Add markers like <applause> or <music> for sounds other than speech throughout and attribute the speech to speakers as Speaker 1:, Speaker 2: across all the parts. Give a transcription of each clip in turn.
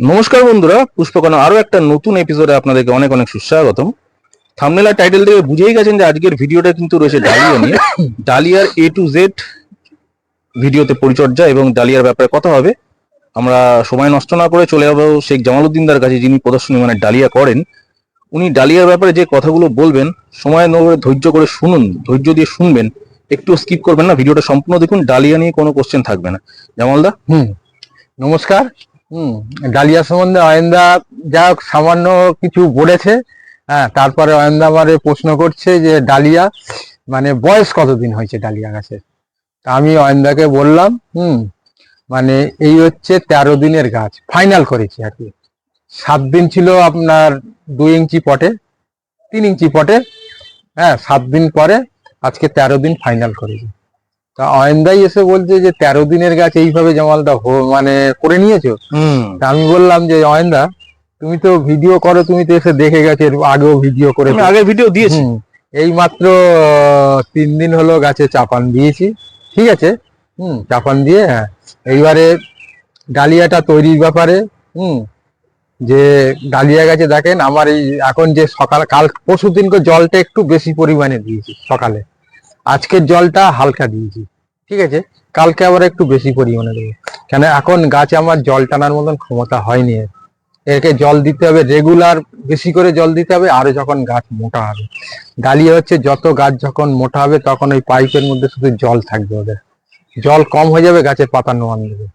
Speaker 1: নমস্কার বন্ধুরা, পুষ্পকণা আরও একটা নতুন এপিসোডে আপনাদেরকে অনেক অনেক সুস্বাগতম। থামনেলা টাইটেল থেকে বুঝেই গেছেন যে আজকের ভিডিওটা কিন্তু রয়েছে ডালিয়া নিয়ে। ডালিয়ার এ টু জেড ভিডিওতে পরিচর্যা এবং ডালিয়ার ব্যাপারে কথা হবে। আমরা সময় নষ্ট না করে চলে যাব শেখ জামালউদ্দিনদার কাছে, যিনি প্রদর্শনী মানে ডালিয়া করেন। উনি ডালিয়ার ব্যাপারে যে কথাগুলো বলবেন, সময় নগরে ধৈর্য করে শুনুন, ধৈর্য দিয়ে শুনবেন। একটু স্কিপ করবেন না ভিডিওটা সম্পূর্ণ দেখুন, ডালিয়া নিয়ে কোনো কোশ্চেন থাকবে না। জামালদা?
Speaker 2: হুম। নমস্কার। হুম, ডালিয়া সম্বন্ধে অয়েন্দা যা সামান্য কিছু বলেছে। হ্যাঁ তারপরে অয়েন্দা আমারে প্রশ্ন করছে যে, ডালিয়া মানে বয়স কতদিন হয়েছে ডালিয়া গাছের তা আমি অয়েন্দাকে বললাম, হুম মানে এই হচ্ছে তেরো দিনের গাছ ফাইনাল করেছি আর কি। সাত দিন ছিল আপনার দুই ইঞ্চি পটে, তিন ইঞ্চি পটে হ্যাঁ সাত দিন পরে আজকে তেরো দিন ফাইনাল করেছি। তা অয়েন্দাই এসে বলছে যে তেরো দিনের গাছ এইভাবে জামালটা মানে করে নিয়েছো?
Speaker 1: হুম।
Speaker 2: তা আমি বললাম যে অয়েন্দা তুমি তো ভিডিও করো তুমি তো এসে দেখে গেছো এর আগেও ভিডিও করে
Speaker 1: আগের ভিডিও দিয়েছি।
Speaker 2: এই মাত্র তিন দিন হলো গাছে চাপান দিয়েছি। ঠিক আছে? হুম চাপান দিয়ে হ্যাঁ। এইবারে ডালিয়াটা তৈরির ব্যাপারে হুম যে ডালিয়া গাছে দেখেন আমার এই এখন যে সকাল কাল পরশু দিনকে জলটা একটু বেশি পরিমাণে দিয়েছি সকালে। আজকের জলটা হালকা দিয়েছি। ঠিক আছে? কালকে আবার একটু বেশি পরিমাণে দেবো। কেন এখন গাছে আমার জল টানার মতন ক্ষমতা হয়নি। একে জল দিতে হবে রেগুলার বেশি করে জল দিতে হবে আরও যখন গাছ মোটা হবে। ডালিয়া হচ্ছে যত গাছ যখন মোটা হবে তখন ওই পাইপের মধ্যে শুধু জল থাকবে ওদের। জল কম হয়ে যাবে গাছের পাতা নোয়ান দেবে।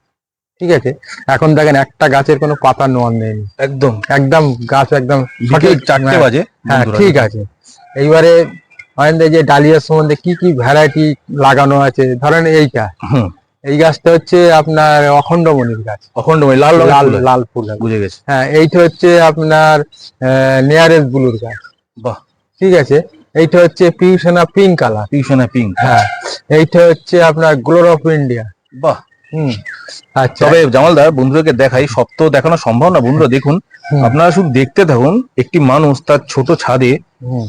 Speaker 2: ঠিক আছে? এখন দেখেন একটা গাছের কোনো পাতা নোয়ান নেই
Speaker 1: একদম।
Speaker 2: একদম গাছ একদম সঠিক
Speaker 1: চারটে
Speaker 2: হ্যাঁ,
Speaker 1: বাজে
Speaker 2: হ্যাঁ ঠিক আছে। এইবারে আমাদের যে ডালিয়ার সম্বন্ধে কি কি ভ্যারাইটি লাগানো আছে? ধরেন এইটা। এই গাছটা হচ্ছে আপনার অখণ্ডমণির গাছ।
Speaker 1: অখণ্ড মানে লাল
Speaker 2: লাল লাল ফুল।
Speaker 1: বুঝে গেছে।
Speaker 2: হ্যাঁ এইটা হচ্ছে আপনার নিয়ারেস ব্লুর গাছ।
Speaker 1: বাহ।
Speaker 2: ঠিক আছে? এইটা হচ্ছে পিউসেনা পিঙ্ক কালার।
Speaker 1: পিউশনা পিঙ্ক।
Speaker 2: হ্যাঁ এইটা হচ্ছে আপনার গ্লোর অফ ইন্ডিয়া।
Speaker 1: বাহ।
Speaker 2: হুম আচ্ছা।
Speaker 1: তবে জামালদা বন্ধুদেরকে দেখাই সব তো দেখানো সম্ভব না। বন্ধুরা দেখুন আপনারা শুধু দেখতে থাকুন একটি মানুষ তার ছোট ছাদে
Speaker 2: হুম,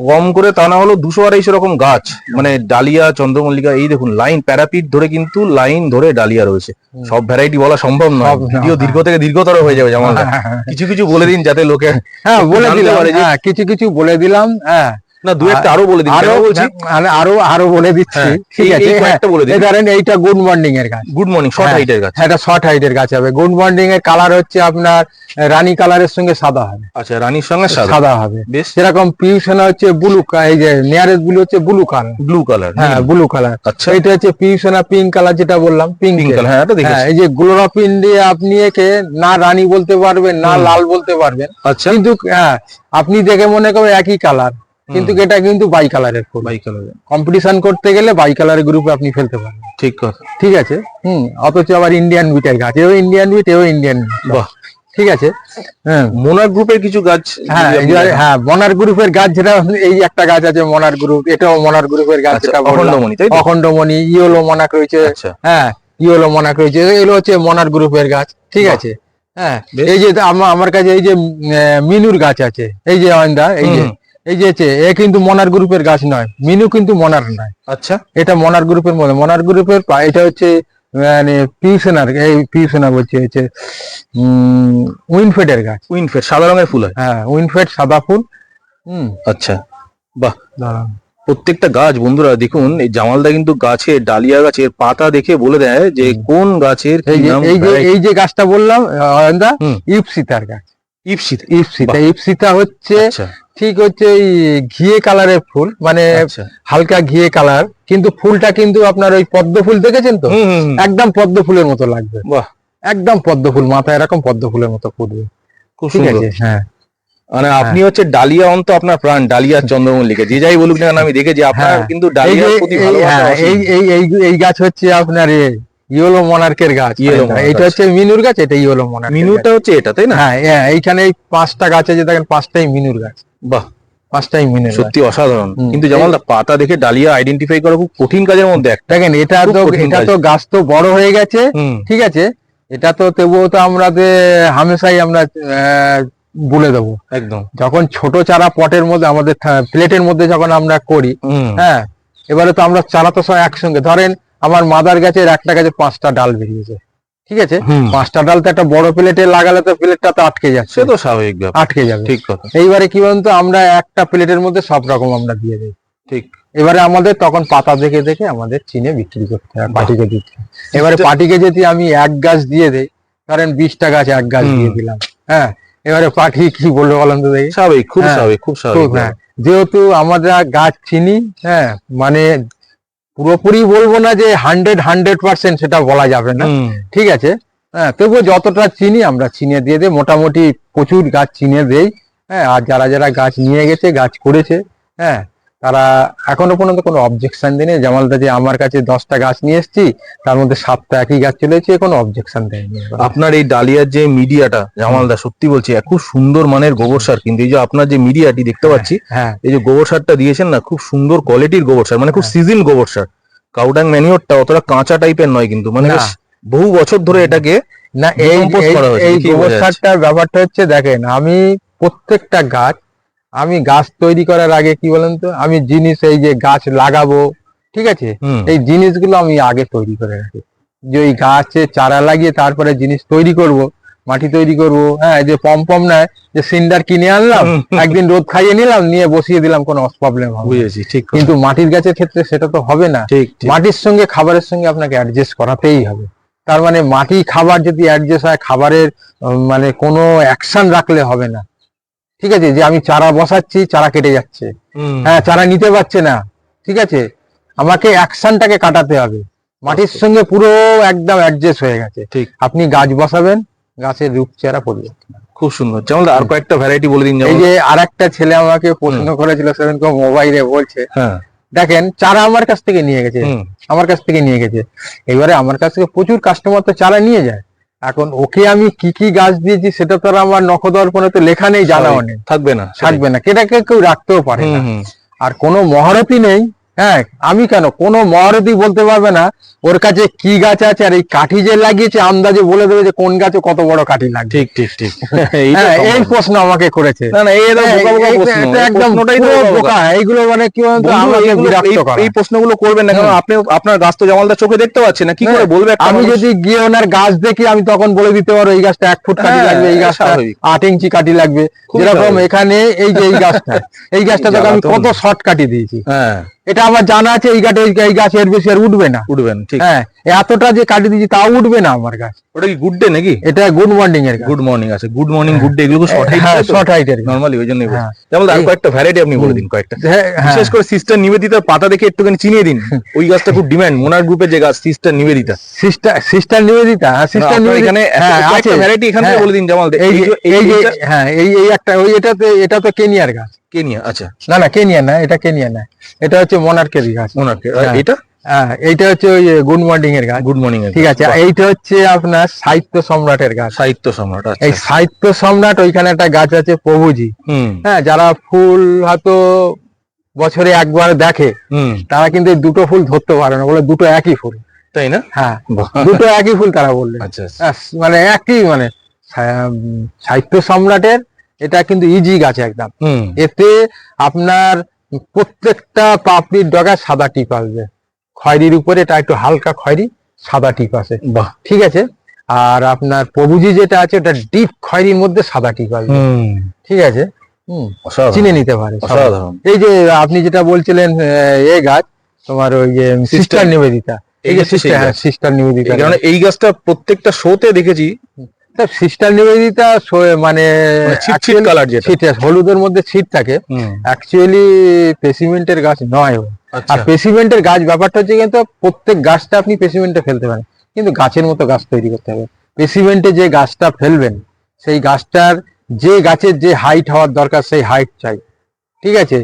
Speaker 1: কম করে তা না হলো দুশো আড়াইশো রকম গাছ মানে ডালিয়া চন্দ্রমল্লিকা এই দেখুন লাইন প্যারাপিট ধরে কিন্তু লাইন ধরে ডালিয়া রয়েছে। সব ভ্যারাইটি বলা সম্ভব নয়। ভিডিও। দীর্ঘ থেকে দীর্ঘতর হয়ে যাবে যেমন <laughs> কিছু কিছু বলে দিন যাতে লোকে
Speaker 2: হ্যাঁ বলে দিলাম।
Speaker 1: পারে
Speaker 2: হ্যাঁ কিছু কিছু বলে দিলাম। হ্যাঁ
Speaker 1: না দু একটা আরও বলে দিন আরও বলছি
Speaker 2: মানে আরও আরও বলে দিচ্ছি।
Speaker 1: হ্যাঁ,
Speaker 2: ঠিক আছে
Speaker 1: এই
Speaker 2: হ্যাঁ,
Speaker 1: বলে দিন
Speaker 2: ধরেন এইটা গুড মর্নিং এর গাছ।
Speaker 1: গুড মর্নিং শর্ট
Speaker 2: হ্যাঁ।
Speaker 1: হাইটের গাছ।
Speaker 2: হ্যাঁ, এটা শর্ট হাইটের গাছ হবে। গুড মর্নিং এর কালার হচ্ছে আপনার রানী কালারের সঙ্গে সাদা হবে।
Speaker 1: আচ্ছা রানীর সঙ্গে সাদা।
Speaker 2: হবে।
Speaker 1: বেশ।
Speaker 2: সেরকম পিউসেনা হচ্ছে ব্লু এই যে নিয়ারেস্ট ব্লু হচ্ছে ব্লু কালার
Speaker 1: ব্লু কালার
Speaker 2: হ্যাঁ ব্লু কালার
Speaker 1: আচ্ছা।
Speaker 2: এইটা হচ্ছে পিউসেনা পিঙ্ক কালার যেটা বললাম পিঙ্ক
Speaker 1: কালার হ্যাঁ এটা
Speaker 2: হ্যাঁ
Speaker 1: দেখেছি
Speaker 2: এই যে গ্লোর অফ ইন্ডিয়া আপনি একে না রানী বলতে পারবেন না লাল বলতে পারবেন।
Speaker 1: আচ্ছা।
Speaker 2: কিন্তু হ্যাঁ আপনি দেখে মনে করবেন একই কালার কিন্তু এটা কিন্তু বাই কালারের ফুল
Speaker 1: বাই কালার
Speaker 2: কম্পিটিশন করতে গেলে বাই কালারের গ্রুপে আপনি ফেলতে পারবেন।
Speaker 1: ঠিক কথা।
Speaker 2: ঠিক আছে? হুম অথচ আবার ইন্ডিয়ান বিটের গাছ। এও ইন্ডিয়ান বিট এও ইন্ডিয়ান
Speaker 1: বাহ।
Speaker 2: ঠিক আছে? হ্যাঁ।
Speaker 1: মোনার গ্রুপের কিছু গাছ
Speaker 2: হ্যাঁ। হ্যাঁ মনার গ্রুপের গাছ যেটা এই একটা গাছ আছে মনার গ্রুপ এটাও মনার গ্রুপের গাছ
Speaker 1: আচ্ছা
Speaker 2: যেটা বললাম।
Speaker 1: অখণ্ডমণি
Speaker 2: অখণ্ডমণি ইয়েলো মনাক রয়েছে।
Speaker 1: আচ্ছা।
Speaker 2: হ্যাঁ ইয়েলো মনাক রয়েছে। এগুলো হচ্ছে মনার গ্রুপের গাছ। ঠিক আছে? হ্যাঁ এই যে আমার কাছে এই যে মিনুর গাছ আছে। এই যে অয়ন্দা এই যে। এই যে এ কিন্তু মনার গ্রুপের গাছ নয় মিনু কিন্তু মনার নয়।
Speaker 1: আচ্ছা।
Speaker 2: এটা মনার গ্রুপের মধ্যে মনার গ্রুপের এটা হচ্ছে মানে পিউসেনার এই পিউসেনা বলছে হচ্ছে উইনফেডের গাছ।
Speaker 1: উইনফেড সাদা রঙের ফুল হয়?
Speaker 2: হ্যাঁ উইনফেড সাদা ফুল। হুম
Speaker 1: আচ্ছা। বাহ।
Speaker 2: দাঁড়ান।
Speaker 1: প্রত্যেকটা গাছ বন্ধুরা দেখুন এই জামালদা কিন্তু গাছে ডালিয়া গাছের পাতা দেখে বলে দেয় যে কোন গাছের
Speaker 2: এই যে এই যে গাছটা বললাম অয়ন্দা। ইপসিতার গাছ।
Speaker 1: ইপসিত
Speaker 2: ইপসিতা। ইপসিতা হচ্ছে
Speaker 1: আচ্ছা।
Speaker 2: ঠিক হচ্ছে এই ঘিয়ে কালারের ফুল মানে
Speaker 1: আচ্ছা।
Speaker 2: হালকা ঘিয়ে কালার কিন্তু ফুলটা কিন্তু আপনার ওই পদ্ম ফুল দেখেছেন তো। একদম পদ্ম ফুলের মতো লাগবে।
Speaker 1: বাহ।
Speaker 2: একদম পদ্ম ফুল মাথায় এরকম পদ্ম ফুলের মতো ফুটবে।
Speaker 1: খুব সুন্দর।
Speaker 2: হ্যাঁ।
Speaker 1: মানে আপনি হচ্ছে ডালিয়া অন্ত আপনার প্রাণ ডালিয়া চন্দ্রমল্লিকা যে যাই বলুক না আমি দেখেছি আপনার
Speaker 2: হ্যাঁ।
Speaker 1: কিন্তু
Speaker 2: এই
Speaker 1: ডালিয়ার
Speaker 2: যে
Speaker 1: প্রতি ভালোবাসা
Speaker 2: হ্যাঁ, এই এই এই এই গাছ হচ্ছে আপনার ইয়েলো মনার্কের গাছ এটা হচ্ছে মিনুর গাছ এটা ইয়েলো মনার্ক
Speaker 1: মিনুটা হচ্ছে এটা তাই না?
Speaker 2: হ্যাঁ হ্যাঁ, এইখানে এই পাঁচটা গাছ আছে দেখেন পাঁচটাই মিনুর গাছ।
Speaker 1: বাহ।
Speaker 2: পাঁচটাই মিনুর
Speaker 1: সত্যি অসাধারণ। কিন্তু যেমন পাতা দেখে ডালিয়া আইডেন্টিফাই করা খুব কঠিন কাজের মধ্যে একটা।
Speaker 2: দেখেন এটা তো এটা তো গাছ তো বড় হয়ে গেছে ঠিক আছে? এটা তো তবুও তো আমরা যে হামেশাই আমরা আহ, বলে দেবো।
Speaker 1: একদম।
Speaker 2: যখন ছোট চারা পটের মধ্যে আমাদের প্লেটের মধ্যে যখন আমরা করি হ্যাঁ এবারে তো আমরা চারা তো সব একসঙ্গে। ধরেন আমার মাদার গাছের একটা গাছে পাঁচটা ডাল বেরিয়েছে ঠিক আছে? পাঁচটা ডাল তো একটা বড় প্লেটে লাগালে তো প্লেটটা তো আটকে যাচ্ছে।
Speaker 1: সে তো স্বাভাবিক
Speaker 2: আটকে যাবে।
Speaker 1: ঠিক কথা।
Speaker 2: এইবারে কি বলতো আমরা একটা প্লেটের মধ্যে সব রকম আমরা দিয়ে দিই।
Speaker 1: ঠিক।
Speaker 2: এবারে আমাদের তখন পাতা দেখে দেখে আমাদের চিনে বিক্রি করতে হয় পাটিকে দিতে এবারে পাটিকে যদি আমি এক গাছ দিয়ে দেই কারণ বিশটা গাছ এক গাছ দিয়ে দিলাম হ্যাঁ? এবারে পার্টি কি বলব বলেন তো দেখি?
Speaker 1: স্বাভাবিক খুব
Speaker 2: হ্যাঁ।
Speaker 1: স্বাভাবিক খুব
Speaker 2: তো
Speaker 1: স্বাভাবিক।
Speaker 2: হ্যাঁ। যেহেতু আমরা গাছ চিনি হ্যাঁ মানে পুরোপুরি বলব না যে হান্ড্রেড হান্ড্রেড পার্সেন্ট সেটা বলা যাবে না। ঠিক আছে? হ্যাঁ তবুও যতটা চিনি আমরা চিনে দিয়ে দিই মোটামুটি প্রচুর গাছ চিনে দেই। হ্যাঁ আর যারা যারা গাছ নিয়ে গেছে গাছ করেছে হ্যাঁ তারা এখনও পর্যন্ত কোনো অবজেকশন দেয়নি। জামালদা যে আমার কাছে দশটা গাছ নিয়ে এসেছি তার মধ্যে সাতটা একই গাছ চলেছে কোনো অবজেকশন দেয়নি
Speaker 1: আপনার এই ডালিয়ার যে মিডিয়াটা জামালদা সত্যি বলছি খুব সুন্দর মানের গোবর সার কিন্তু এই যে আপনার যে মিডিয়াটি দেখতে পাচ্ছি
Speaker 2: হ্যাঁ।
Speaker 1: এই যে গোবর সারটা দিয়েছেন না খুব সুন্দর কোয়ালিটির গোবর সার মানে খুব
Speaker 2: হ্যাঁ।
Speaker 1: সিজন গোবর সার। কাউডাং ম্যানিওরটা অতটা কাঁচা টাইপের নয় কিন্তু মানে বহু বছর ধরে এটাকে
Speaker 2: না এই গোবর সারটার ব্যাপারটা হচ্ছে দেখেন আমি প্রত্যেকটা গাছ আমি গাছ তৈরি করার আগে কি বলেন তো আমি জিনিস এই যে গাছ লাগাবো ঠিক আছে? এই জিনিসগুলো আমি আগে তৈরি করে রাখি। যে ওই গাছে চারা লাগিয়ে তারপরে জিনিস তৈরি করব মাটি তৈরি করব হ্যাঁ যে পম্পম নয় যে সিন্ডার কিনে আনলাম। একদিন রোদ খাইয়ে নিলাম নিয়ে বসিয়ে দিলাম কোনো প্রবলেম হবে
Speaker 1: বুঝেছি ঠিক
Speaker 2: কিন্তু মাটির গাছের ক্ষেত্রে সেটা তো হবে না। মাটির সঙ্গে খাবারের সঙ্গে আপনাকে অ্যাডজাস্ট করাতেই হবে। তার মানে মাটি খাবার যদি অ্যাডজাস্ট হয় খাবারের মানে কোনো অ্যাকশন রাখলে হবে না। ঠিক আছে? যে আমি চারা বসাচ্ছি চারা কেটে যাচ্ছে। হ্যাঁ চারা নিতে পারছে না। ঠিক আছে? আমাকে অ্যাকশনটাকে কাটাতে হবে। মাটির সঙ্গে পুরো একদম অ্যাডজাস্ট হয়ে গেছে।
Speaker 1: ঠিক।
Speaker 2: আপনি গাছ বসাবেন গাছের রূপচেরা পড়বে
Speaker 1: খুব সুন্দর। জামালদা আর কয়েকটা ভ্যারাইটি বলে দিন
Speaker 2: এই যে আর একটা ছেলে আমাকে প্রশ্ন করেছিল সেদিনকে মোবাইলে বলছে
Speaker 1: হ্যাঁ।
Speaker 2: দেখেন চারা আমার কাছ থেকে নিয়ে গেছে। আমার কাছ থেকে নিয়ে গেছে। এবারে আমার কাছ থেকে প্রচুর কাস্টমার তো চারা নিয়ে যায়। এখন ওকে আমি কি কি গাছ দিয়েছি সেটা তো আর আমার নখদর্পণে তো লেখা নেই জানা নেই।
Speaker 1: থাকবে না
Speaker 2: থাকবে না কেটাকে কেউ রাখতেও পারে না। আর কোনো মহারথী নেই হ্যাঁ আমি কেন? কোনো মহারথী বলতে পারবে না ওর কাছে কি গাছ আছে আর এই কাঠি যে লাগিয়েছে আন্দাজে বলে দেবে যে কোন গাছে কত বড় কাঠি লাগবে।
Speaker 1: ঠিক ঠিক ঠিক।
Speaker 2: হ্যাঁ, এই প্রশ্ন আমাকে করেছে।
Speaker 1: না না এই
Speaker 2: হ্যাঁ, একদম
Speaker 1: তো
Speaker 2: পুরো
Speaker 1: বোকা
Speaker 2: এইগুলো মানে কি আমাকে বিরক্ত
Speaker 1: এই- এই প্রশ্নগুলো করবেন না কারণ আপনি আপনার গাছ তো জামালদা চোখে দেখতে পাচ্ছে না কি করে বলবে
Speaker 2: আমি যদি গিয়ে ওনার গাছ দেখি আমি তখন বলে দিতে পারব এই গাছটা এক ফুট কাটি
Speaker 1: হ্যাঁ,
Speaker 2: লাগবে এই গাছটা আট ইঞ্চি কাঠি লাগবে। যেরকম এখানে এই যে এই গাছটা এই গাছটা <laughs> তোকে আমি কত শর্ট কাটি দিয়েছি।
Speaker 1: হ্যাঁ।
Speaker 2: এটা আমার জানা আছে এই গাছে এই গাছ এর বেশি আর উঠবে না।
Speaker 1: উঠবে না ঠিক।
Speaker 2: হ্যাঁ এতটা যে কাটি দিয়েছি তাও উঠবে না আমার গাছ।
Speaker 1: ওটা কি গুড ডে নাকি?
Speaker 2: এটা গুড মর্নিং এর
Speaker 1: গুড মর্নিং আছে গুড মর্নিং গুড ডে এগুলো শর্ট হাইট
Speaker 2: হ্যাঁ শর্ট হাইটের
Speaker 1: নরমালি ওই জন্যই
Speaker 2: হ্যাঁ।
Speaker 1: যেমন আর কয়েকটা ভ্যারাইটি আপনি বলে দিন কয়েকটা।
Speaker 2: হ্যাঁ
Speaker 1: বিশেষ করে সিস্টার নিবেদিতার পাতা দেখে একটুখানি চিনিয়ে দিন। <laughs> ওই গাছটা খুব ডিমান্ড মোনার গ্রুপের যে গাছ sister Nivedita
Speaker 2: sister sister Nivedita sister Nivedita
Speaker 1: এখানে
Speaker 2: হ্যাঁ আছে।
Speaker 1: ভ্যারাইটি এখান থেকে
Speaker 2: হ্যাঁ।
Speaker 1: বলে দিন জামাল
Speaker 2: এই যে এই যে হ্যাঁ এই এই একটা ওই এটাতে এটা তো কেনিয়ার গাছ।
Speaker 1: কেনিয়া আচ্ছা।
Speaker 2: না না কেনিয়া না এটা কেনিয়া না। এটা হচ্ছে মোনার্কের গাছ
Speaker 1: মোনারকে
Speaker 2: হ্যাঁ।
Speaker 1: এটা?
Speaker 2: হ্যাঁ এইটা হচ্ছে ওই গুড মর্নিং এর গাছ
Speaker 1: গুড মর্নিং এর
Speaker 2: ঠিক আছে এইটা হচ্ছে আপনার সাহিত্য সম্রাটের গাছ
Speaker 1: সাহিত্য সম্রাট আচ্ছা।
Speaker 2: এই সাহিত্য সম্রাট ওইখানে একটা গাছ আছে প্রভুজি।
Speaker 1: হুম।
Speaker 2: হ্যাঁ যারা ফুল হয়তো বছরে একবার দেখে
Speaker 1: হুম।
Speaker 2: তারা কিন্তু দুটো ফুল ধরতে পারে না বলে দুটো একই ফুল।
Speaker 1: তাই না?
Speaker 2: হ্যাঁ দুটো একই ফুল তারা বললে
Speaker 1: আচ্ছা আচ্ছা।
Speaker 2: মানে একই মানে সাহিত্য সম্রাটের এটা কিন্তু ইজি গাছ একদম। এতে আপনার প্রত্যেকটা পাপড়ির ডগা সাদা টিপ আসবে। খয়েরির উপরে এটা একটু হালকা খয়েরি সাদা টিপ আছে ঠিক আছে? আর আপনার প্রভুজি যেটা আছে ওটা ডিপ খয়েরির মধ্যে সাদা টিপ আসবে। ঠিক আছে? চিনে নিতে পারে এই যে আপনি যেটা বলছিলেন এ গাছ তোমার ওই যে সিস্টার নিবেদিতা। এই যে সিস্টার হ্যাঁ নিবেদিতা।
Speaker 1: এই গাছটা প্রত্যেকটা শোতে দেখেছি
Speaker 2: সিস্টার নিবেদিতা মানে
Speaker 1: মানে কালার যেটা।
Speaker 2: আছে, হলুদের মধ্যে ছিট থাকে। অ্যাকচুয়ালি পেসিমেন্টের গাছ নয়
Speaker 1: আচ্ছা।
Speaker 2: আর পেসিমেন্টের গাছ ব্যাপারটা হচ্ছে কিন্তু প্রত্যেক গাছটা আপনি পেসিমেন্টে ফেলতে পারেন। কিন্তু গাছের মতো গাছ তৈরি করতে হবে। পেসিমেন্টে যে গাছটা ফেলবেন সেই গাছটার যে গাছের যে হাইট হওয়ার দরকার সেই হাইট চাই। ঠিক আছে?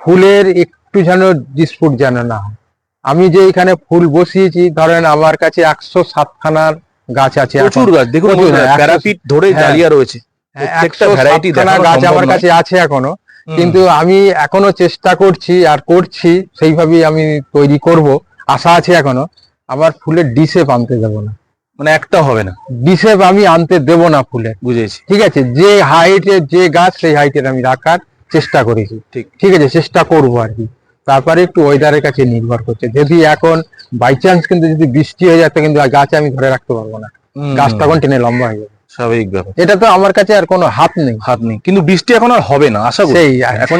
Speaker 2: ফুলের একটু যেন ডিসপুট যেন না হয়। আমি যে এখানে ফুল বসিয়েছি ধরেন আমার কাছে একশো সাতখানার গাছ আছে
Speaker 1: প্রচুর গাছ দেখুন প্যারাপিট ধরে
Speaker 2: হ্যাঁ।
Speaker 1: ডালিয়া রয়েছে।
Speaker 2: হ্যাঁ,
Speaker 1: প্রত্যেকটা ভ্যারাইটি
Speaker 2: গাছ আমার কাছে আছে এখনও। কিন্তু আমি এখনও চেষ্টা করছি আর করছি সেইভাবেই আমি তৈরি করব। আশা আছে এখনও। আমার ফুলের ডিসেপ আনতে দেব না।
Speaker 1: মানে একটা হবে না।
Speaker 2: ডিসেপ আমি আনতে দেব না ফুলের।
Speaker 1: বুঝেছি।
Speaker 2: ঠিক আছে যে হাইটের যে গাছ সেই হাইটের আমি রাখার চেষ্টা করেছি।
Speaker 1: ঠিক।
Speaker 2: ঠিক আছে চেষ্টা করব আর কি। তারপরে একটু ওয়েদারের কাছে নির্ভর করছে। যদি এখন বাই চান্স কিন্তু যদি বৃষ্টি হয়ে যায় কিন্তু গাছে আমি ধরে রাখতে পারব না।
Speaker 1: হুম,
Speaker 2: গাছ টেনে লম্বা হয়ে যাবে।
Speaker 1: স্বাভাবিক ব্যাপার।
Speaker 2: এটা তো আমার কাছে আর কোনো হাত নেই।
Speaker 1: হাত নেই। কিন্তু বৃষ্টি এখন আর হবে না আশা করি।
Speaker 2: সেই
Speaker 1: এখন।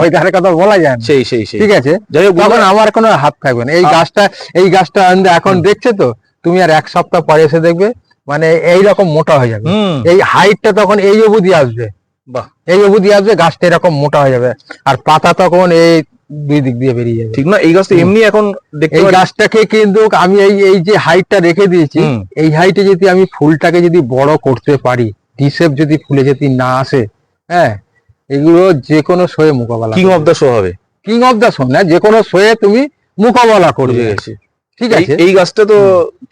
Speaker 2: ওয়েদারের কথা বলা যায়
Speaker 1: সেই সেই সেই।
Speaker 2: ঠিক আছে? তখন আমার কোনো হাত থাকবে না। এই গাছটা এই গাছটা এখন দেখছে তো? তুমি আর এক সপ্তাহ পরে এসে দেখবে মানে এই রকম মোটা হয়ে যাবে। এই হাইটটা তখন এই অবধি আসবে।
Speaker 1: বাহ।
Speaker 2: এই অবধি আসবে গাছটা এরকম মোটা হয়ে যাবে। আর পাতা তখন এই দুই দিক দিয়ে বেরিয়ে যাবে।
Speaker 1: ঠিক না? এই গাছটা এমনি এখন দেখতে
Speaker 2: গাছটাকে কিন্তু আমি এই এই যে হাইটটা রেখে দিয়েছি এই হাইটে যদি আমি ফুলটাকে যদি বড় করতে পারি ডিসেপ যদি ফুলে যদি না আসে হ্যাঁ এগুলো যে কোনো শোয়ে মোকাবেলা
Speaker 1: কিং অফ দ্য শো হবে।
Speaker 2: কিং অফ দ্য শো না যে কোনো শোয়ে তুমি মোকাবেলা করবে। ঠিক আছে।
Speaker 1: এই গাছটা তো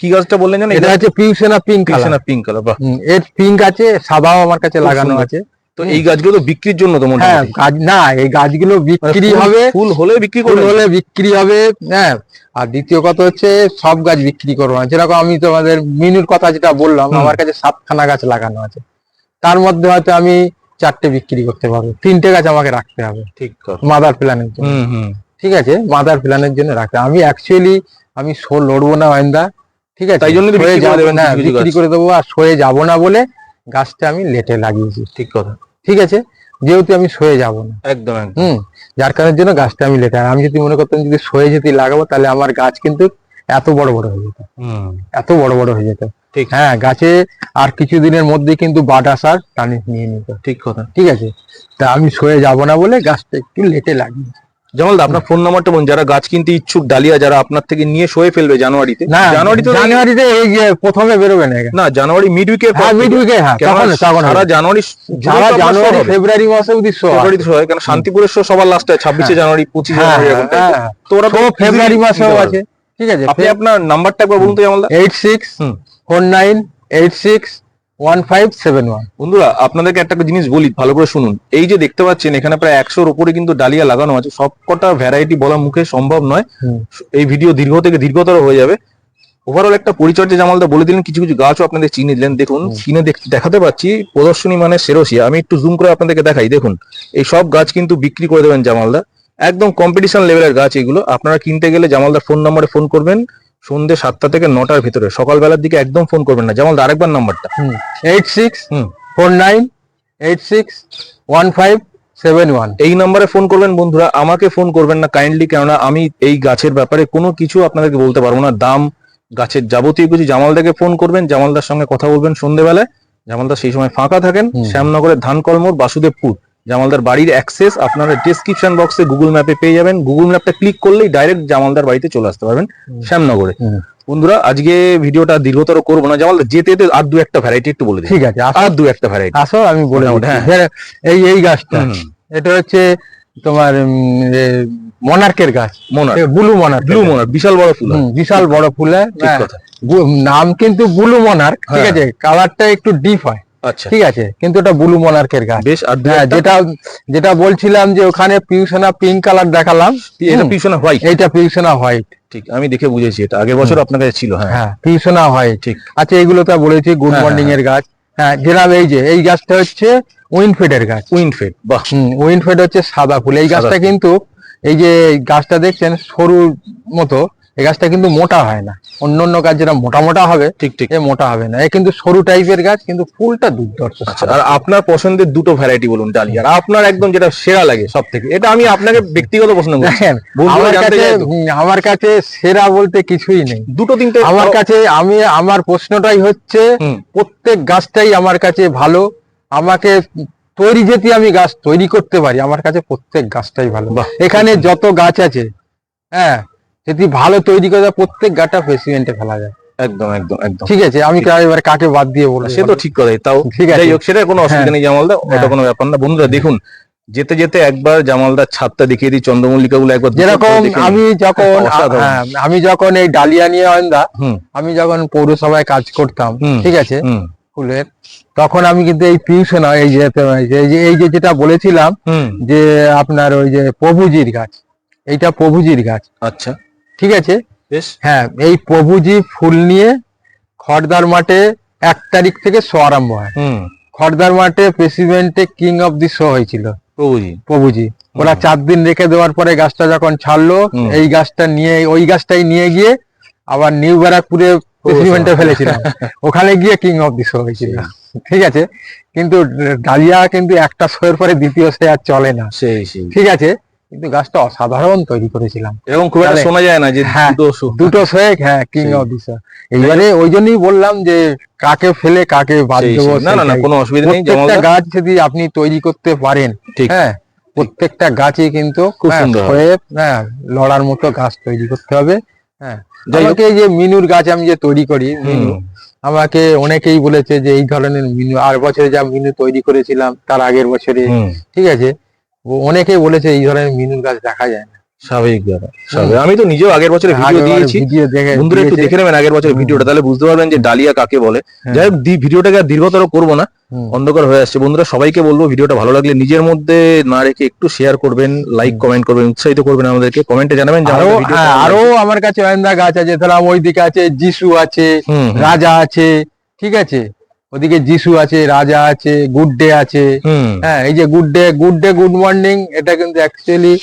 Speaker 1: কি গাছটা বললেন জানেন?
Speaker 2: এটা হচ্ছে পিউসেনা পিঙ্ক কালার।
Speaker 1: না পিঙ্ক কালার বাহ।
Speaker 2: এর পিঙ্ক আছে সাদাও আমার কাছে লাগানো আছে।
Speaker 1: তো এই গাছগুলো তো বিক্রির জন্য তো মনে
Speaker 2: হ্যাঁ গাছ না এই গাছগুলো
Speaker 1: মানে
Speaker 2: বিক্রি হবে।
Speaker 1: ফুল হলে বিক্রি করবে?
Speaker 2: হলে বিক্রি হবে হ্যাঁ। আর দ্বিতীয় কথা হচ্ছে সব গাছ বিক্রি করব না। যেরকম আমি তোমাদের মিনুর কথা যেটা বললাম আমার কাছে সাতখানা গাছ লাগানো আছে। তার মধ্যে হয়তো আমি চারটে বিক্রি করতে পারব। তিনটে গাছ আমাকে রাখতে হবে।
Speaker 1: ঠিক
Speaker 2: মাদার প্ল্যানের জন্য। ঠিক আছে? মাদার প্ল্যানের জন্য রাখতে আমি অ্যাকচুয়ালি আমি শো লড়বো না আইন্দা ঠিক আছে?
Speaker 1: তাই জন্য বিক্রি করে
Speaker 2: দেবো আর সয়ে যাব না বলে গাছটা আমি লেটে লাগিয়েছি
Speaker 1: ঠিক কথা।
Speaker 2: ঠিক আছে? যেহেতু আমি সয়ে যাব না।
Speaker 1: একদম
Speaker 2: হুম? যার কারণের জন্য গাছটা আমি লেটে আমি যদি মনে করতাম যদি সয়ে যদি লাগাবো তাহলে আমার গাছ কিন্তু এত বড় বড় হয়ে যেত।
Speaker 1: হুম।
Speaker 2: এত বড় বড় হয়ে যেত।
Speaker 1: ঠিক।
Speaker 2: হ্যাঁ গাছে আর কিছু দিনের মধ্যে কিন্তু বাট আসার টানি নিয়ে নিত।
Speaker 1: ঠিক কথা।
Speaker 2: ঠিক আছে? তা আমি সয়ে যাব না বলে গাছটা একটু লেটে
Speaker 1: যেমন আপনার ফোন নাম্বারটা বলুন। যারা গাছ কিনতে ইচ্ছুক ডালিয়া যারা আপনার থেকে নিয়ে সয়ে ফেলবে জানুয়ারিতে
Speaker 2: না
Speaker 1: জানুয়ারিতে
Speaker 2: জানুয়ারিতে এই যে প্রথমে বেরোবে না
Speaker 1: না জানুয়ারি মিড উইকের
Speaker 2: হ্যাঁ মিড উইকে হ্যাঁ তখন তখন
Speaker 1: সারা জানুয়ারি
Speaker 2: সারা জানুয়ারি ফেব্রুয়ারি মাসে অবধি শো
Speaker 1: ফেব্রুয়ারিতে শো হয় কারণ শান্তিপুরের শো সবার লাস্টে ছাব্বিশে জানুয়ারি পঁচিশে
Speaker 2: হ্যাঁ
Speaker 1: জানুয়ারি এরকম type এর।
Speaker 2: হ্যাঁ।
Speaker 1: তো ওরা তো
Speaker 2: ফেব্রুয়ারি মাসেও আছে। ঠিক আছে
Speaker 1: আপনি আপনার নাম্বারটা একবার বলুন তো জামালদা।
Speaker 2: এইট সিক্স
Speaker 1: হুম।
Speaker 2: Four nine eight six one five seven one
Speaker 1: বন্ধুরা আপনাদেরকে একটা জিনিস বলি ভালো করে শুনুন। এই যে দেখতে পাচ্ছেন এখানে প্রায় একশোর উপরে কিন্তু ডালিয়া লাগানো আছে। সবকটা ভ্যারাইটি বলা মুখে সম্ভব নয়। এই ভিডিও দীর্ঘ থেকে দীর্ঘতর হয়ে যাবে। ওভারঅল একটা পরিচর্যা জামালদা বলে দিলেন কিছু কিছু গাছও আপনাদের চিনে দিলেন। দেখুন চিনে দেখ- দেখাতে পাচ্ছি প্রদর্শনী মানে সেরোসিয়া। আমি একটু জুম করে আপনাদেরকে দেখাই। দেখুন এই সব গাছ কিন্তু বিক্রি করে দেবেন জামালদা। একদম কম্পিটিশন লেভেলের গাছ এগুলো। আপনারা কিনতে গেলে জামালদার ফোন নম্বরে ফোন করবেন। সন্ধ্যে সাতটা থেকে নটার ভিতরে। সকালবেলার দিকে একদম ফোন করবেন না। জামালদা আরেকবার নাম্বারটা
Speaker 2: eight six. Four nine eight six one five seven one
Speaker 1: এই নাম্বারে ফোন করবেন বন্ধুরা। আমাকে ফোন করবেন না কাইন্ডলি কেননা আমি এই গাছের ব্যাপারে কোনো কিছু আপনাদেরকে বলতে পারব না। দাম গাছের যাবতীয় কিছু জামালদাকে ফোন করবেন জামালদার সঙ্গে কথা বলবেন সন্ধেবেলায়। জামালদা সেই সময় ফাঁকা থাকেন। শ্যামনগরের ধানকলমোর বাসুদেবপুর। জামালদার বাড়ির অ্যাক্সেস আপনারা ডেসক্রিপশন বক্সে গুগল ম্যাপে পেয়ে যাবেন। গুগল ম্যাপটা ক্লিক করলেই ডাইরেক্ট জামালদার বাড়িতে চলে আসতে পারবেন শ্যামনগরে। বন্ধুরা আজকে ভিডিওটা দীর্ঘতর করব না। জামাল যেতে যেতে আর দু একটা ভ্যারাইটি একটু বলে
Speaker 2: ঠিক আছে
Speaker 1: আর দু একটা ভ্যারাইটি
Speaker 2: আসো আমি বলে
Speaker 1: হ্যাঁ।
Speaker 2: হ্যাঁ, এই এই গাছটা। এটা হচ্ছে তোমার মনার্কের গাছ।
Speaker 1: Monarch
Speaker 2: blue monarch.
Speaker 1: Blue monarch বিশাল বড় ফুল।
Speaker 2: বিশাল বড় ফুল। হ্যাঁ, নাম কিন্তু ব্লু মনার্ক ঠিক
Speaker 1: হ্যাঁ।
Speaker 2: আছে? কালারটা একটু ডিপ হয়।
Speaker 1: আচ্ছা।
Speaker 2: ঠিক আছে কিন্তু এটা ব্লু মনার্কের গাছ।
Speaker 1: বেশ আর
Speaker 2: হ্যাঁ যেটা যেটা বলছিলাম যে ওখানে পিউসেনা পিঙ্ক কালার দেখালাম।
Speaker 1: এটা। পিছনে হোয়াইট
Speaker 2: এইটা পিউসেনা হোয়াইট
Speaker 1: ঠিক আমি দেখে বুঝেছি এটা। আগের বছর আপনার কাছে ছিল হ্যাঁ।
Speaker 2: হ্যাঁ পিউসেনা হোয়াইট
Speaker 1: ঠিক।
Speaker 2: আচ্ছা এগুলো তো বলেছি গুড
Speaker 1: হ্যাঁ,
Speaker 2: মর্নিং এর গাছ। হ্যাঁ যেরকম এই যে এই গাছটা হচ্ছে উইনফেডের গাছ।
Speaker 1: উইনফেড বাহ।
Speaker 2: উইনফেড হচ্ছে সাদা ফুল। এই গাছটা কিন্তু এই যে গাছটা দেখছেন সরু মতো। এই গাছটা কিন্তু মোটা হয় না। অন্য অন্য গাছ যেটা মোটা মোটা হবে
Speaker 1: ঠিক ঠিক।
Speaker 2: এ মোটা হবে না। এ কিন্তু সরু টাইপের গাছ কিন্তু ফুলটা দুর্ধর্ষ।
Speaker 1: আচ্ছা আর আপনার পছন্দের দুটো ভ্যারাইটি বলুন ডালিয়ার আপনার একদম যেটা সেরা লাগে সব থেকে এটা আমি আপনাকে ব্যক্তিগত প্রশ্ন বন্ধুরা
Speaker 2: আমার কাছে সেরা বলতে কিছুই নেই।
Speaker 1: দুটো তিনটে
Speaker 2: আমার কাছে আমি আমার প্রশ্নটাই হচ্ছে প্রত্যেক গাছটাই আমার কাছে ভালো। আমাকে তৈরি যেতে আমি গাছ তৈরি করতে পারি আমার কাছে প্রত্যেক গাছটাই ভালো। এখানে যত গাছ আছে হ্যাঁ যদি ভালো তৈরি করে প্রত্যেক গাছটা পেসিমেন্টে ফেলা যায়।
Speaker 1: একদম একদম একদম।
Speaker 2: ঠিক আছে আমি এবার কাকে বাদ দিয়ে বলব?
Speaker 1: সে তো ঠিক কথাই তাও
Speaker 2: ঠিক আছে।
Speaker 1: সেটা কোনো অসুবিধা
Speaker 2: হ্যাঁ।
Speaker 1: নেই জামালদা ওটা
Speaker 2: হ্যাঁ।
Speaker 1: কোনো ব্যাপার না। বন্ধুরা দেখুন যেতে যেতে একবার জামালদার ছাদটা দেখিয়ে দিই চন্দ্রমল্লিকা গুলো একবার
Speaker 2: যেরকম। আমি যখন হ্যাঁ, আমি যখন এই ডালিয়া নিয়ে আন্দা আমি যখন পৌরসভায় কাজ করতাম ঠিক আছে ফুলের তখন আমি কিন্তু এই পিউশন এই যে এই যে যেটা বলেছিলাম যে আপনার ওই যে প্রভুজির গাছ এইটা প্রভুজির গাছ।
Speaker 1: আচ্ছা।
Speaker 2: ঠিক আছে?
Speaker 1: বেশ।
Speaker 2: হ্যাঁ এই প্রভুজি ফুল নিয়ে খড়দার মাঠে এক তারিখ থেকে শো আরম্ভ হয়। খড়দার মাঠে প্রেসিডেন্টে কিং অফ দি শো হয়েছিল।
Speaker 1: প্রভুজি।
Speaker 2: প্রভুজি। ওরা চার দিন রেখে দেওয়ার পরে গাছটা যখন ছাড়লো এই গাছটা নিয়ে ওই গাছটাই নিয়ে গিয়ে আবার নিউ ব্যারাকপুরে প্রেসিডেন্টে ফেলেছিলাম। <laughs> ওখানে গিয়ে কিং অফ দি শো হয়েছিল। ঠিক আছে? কিন্তু ডালিয়া কিন্তু একটা শো এর পরে দ্বিতীয় শো আর চলে না। ঠিক আছে? কিন্তু গাছটা অসাধারণ তৈরি করেছিলাম।
Speaker 1: এরকম খুব একটা শোনা যায় না যে
Speaker 2: হ্যাঁ,
Speaker 1: দুটো
Speaker 2: শোয়ে হ্যাঁ কিং। অফ দি শো এইবারে ওই জন্যই বললাম যে কাকে ফেলে কাকে বাদ দেবো
Speaker 1: না না না কোনো অসুবিধা নেই
Speaker 2: প্রত্যেকটা গাছ যদি আপনি তৈরি করতে পারেন
Speaker 1: ঠিক।
Speaker 2: হ্যাঁ প্রত্যেকটা গাছই কিন্তু
Speaker 1: খুব
Speaker 2: হ্যাঁ,
Speaker 1: সুন্দর।
Speaker 2: হয়ে হ্যাঁ লড়ার মতো গাছ তৈরি করতে হবে হ্যাঁ। আমাকে এই যে মিনুর গাছ আমি যে তৈরি করি মিনু আমাকে অনেকেই বলেছে যে এই ধরনের মিনু আর বছরে যা মিনু তৈরি করেছিলাম তার আগের বছরে ঠিক আছে ও অনেকেই বলেছে এই ধরনের মিনুর গাছ দেখা যায় না।
Speaker 1: স্বাভাবিক ব্যাপার স্বাভাবিক। আমি তো নিজেও আগের বছরে ভিডিও দিয়েছি। বন্ধুরা একটু দেখে নেবেন আগের বছরের ভিডিওটা তাহলে বুঝতে পারবেন যে ডালিয়া কাকে বলে।
Speaker 2: হ্যাঁ।
Speaker 1: যাই হোক ভিডিওটাকে আর দীর্ঘতর করব না। অন্ধকার হয়ে আসছে। বন্ধুরা সবাইকে বলব ভিডিওটা ভালো লাগলে নিজের মধ্যে না রেখে একটু শেয়ার করবেন লাইক কমেন্ট করবেন উৎসাহিত করবেন আমাদেরকে। কমেন্টে জানাবেন আরও
Speaker 2: হ্যাঁ আমার কাছে অয়ন্দা গাছ আছে। ধরলাম ওইদিকে আছে যিশু আছে রাজা আছে ঠিক আছে? ওদিকে যিশু আছে রাজা আছে গুড ডে আছে। হ্যাঁ এই যে good day good day good morning এটা কিন্তু অ্যাকচুয়ালি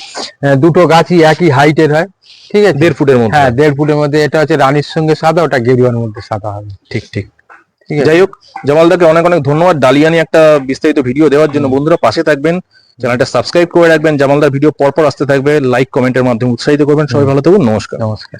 Speaker 2: দুটো গাছই একই হাইটের হয়। ঠিক আছে?
Speaker 1: দেড় ফুটের মধ্যে।
Speaker 2: হ্যাঁ দেড় ফুটের মধ্যে। এটা হচ্ছে রানীর সঙ্গে সাদা ওটা গেরুয়ার মধ্যে সাদা হবে।
Speaker 1: ঠিক ঠিক।
Speaker 2: ঠিক আছে?
Speaker 1: যাই হোক জামালদাকে অনেক অনেক ধন্যবাদ। ডালিয়ানি একটা বিস্তারিত ভিডিও দেওয়ার জন্য বন্ধুরা পাশে থাকবেন। চ্যানেলটা সাবস্ক্রাইব করে রাখবেন। জামালদার ভিডিও পরপর আসতে থাকবে। লাইক কমেন্টের মাধ্যমে উৎসাহিত করবেন। সবাই ভালো থাকুন। নমস্কার।
Speaker 2: নমস্কার।